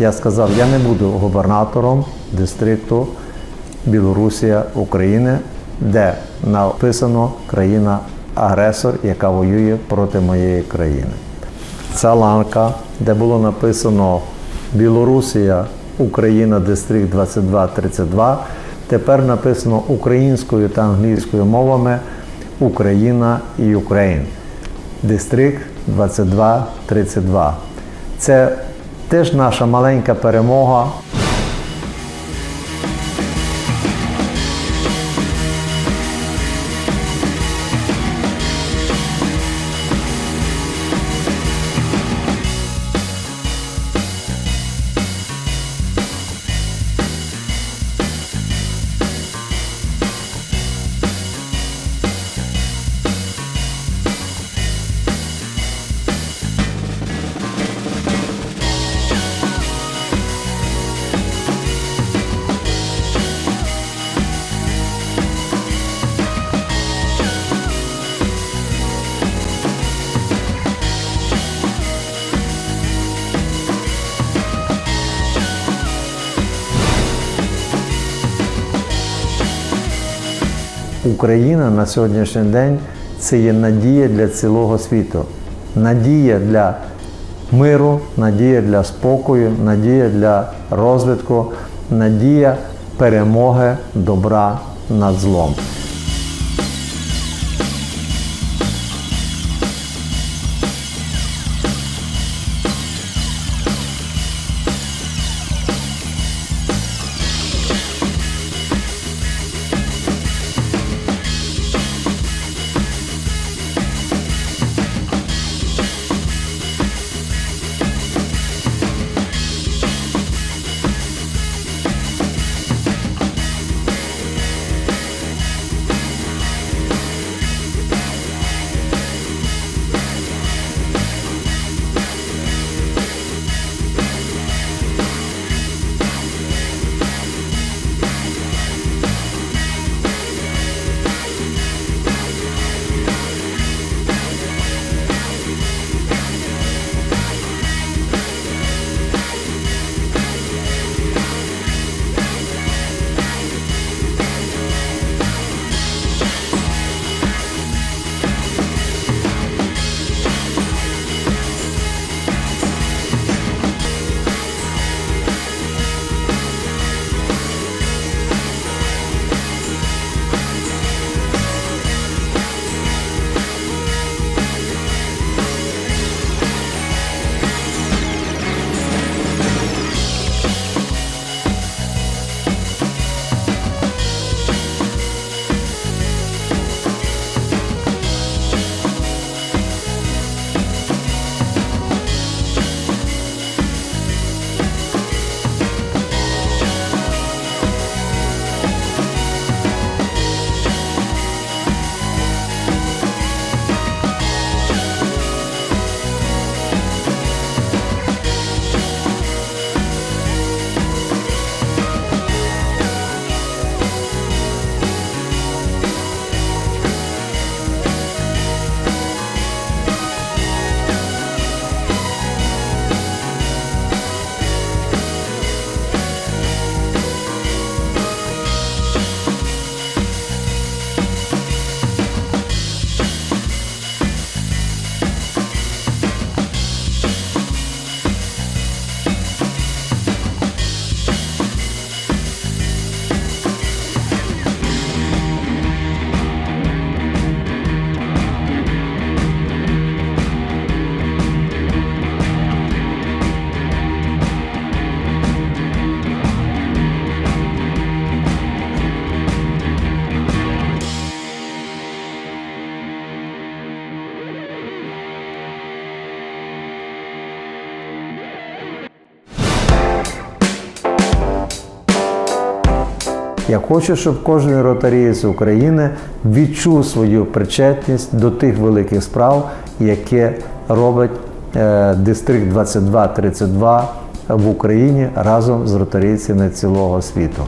я сказав, я не буду губернатором дистрикту Білорусія України, де написано країна-агресор, яка воює проти моєї країни. Ця ланка, де було написано Білорусія, Україна, дистрикт 2232, тепер написано українською та англійською мовами Україна і Україн. Дистрикт 2232. Це теж наша маленька перемога. Україна на сьогоднішній день це є надія для цілого світу, надія для миру, надія для спокою, надія для розвитку, надія перемоги добра над злом. Я хочу, щоб кожен ротарієць України відчув свою причетність до тих великих справ, які робить е, Дистрикт 2232 в Україні разом з ротарійцями цілого світу.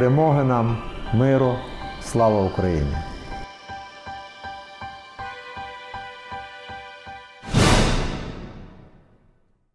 Перемоги нам, миру, слава Україні!